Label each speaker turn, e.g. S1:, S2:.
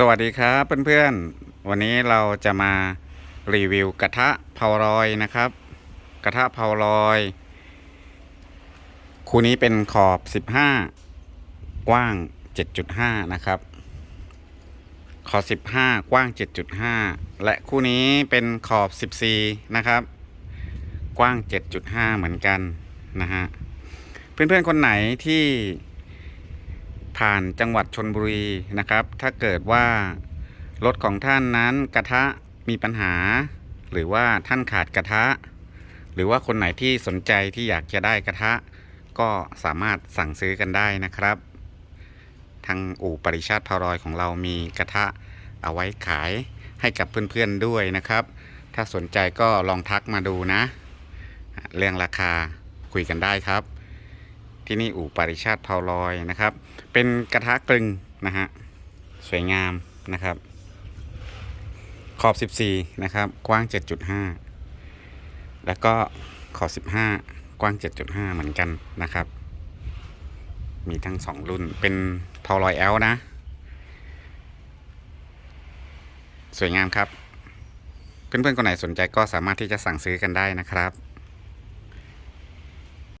S1: สวัสดีครับเพื่อนๆ วันนี้เราจะมารีวิวกระทะเผาลอยนะครับ กระทะเผาลอย คู่นี้เป็นขอบ 15 กว้าง 7.5 นะครับ ขอบ 15 กว้าง 7.5 และคู่นี้เป็นขอบ 14 นะครับ กว้าง 7.5 เหมือนกันนะฮะ เพื่อนๆ คนไหนที่ ผ่านจังหวัดชนบุรีนะครับ ถ้าเกิดว่ารถของท่านนั้นกระทะมีปัญหา หรือว่าท่านขาดกระทะ หรือว่าคนไหนที่สนใจที่อยากจะได้กระทะ ก็สามารถสั่งซื้อกันได้นะครับ ทางอู่ปริชาติพารอยของเรามีกระทะเอาไว้ขายให้กับเพื่อนๆด้วยนะครับ ถ้าสนใจก็ลองทักมาดูนะ เรื่องราคาคุยกันได้ครับ ที่นี่อู่ปริชาติเผาลอยนะครับ เป็นกระทะกลึงนะฮะสวยงามนะครับ ขอบ 14 นะครับ กว้าง 7.5 แล้วก็ขอบ 15 กว้าง 7.5 เหมือนกันนะครับ มีทั้ง 2 รุ่นเป็นเผาลอยแอลนะ สวยงามครับ เพื่อนๆคนไหนสนใจก็สามารถที่จะสั่งซื้อกันได้นะครับ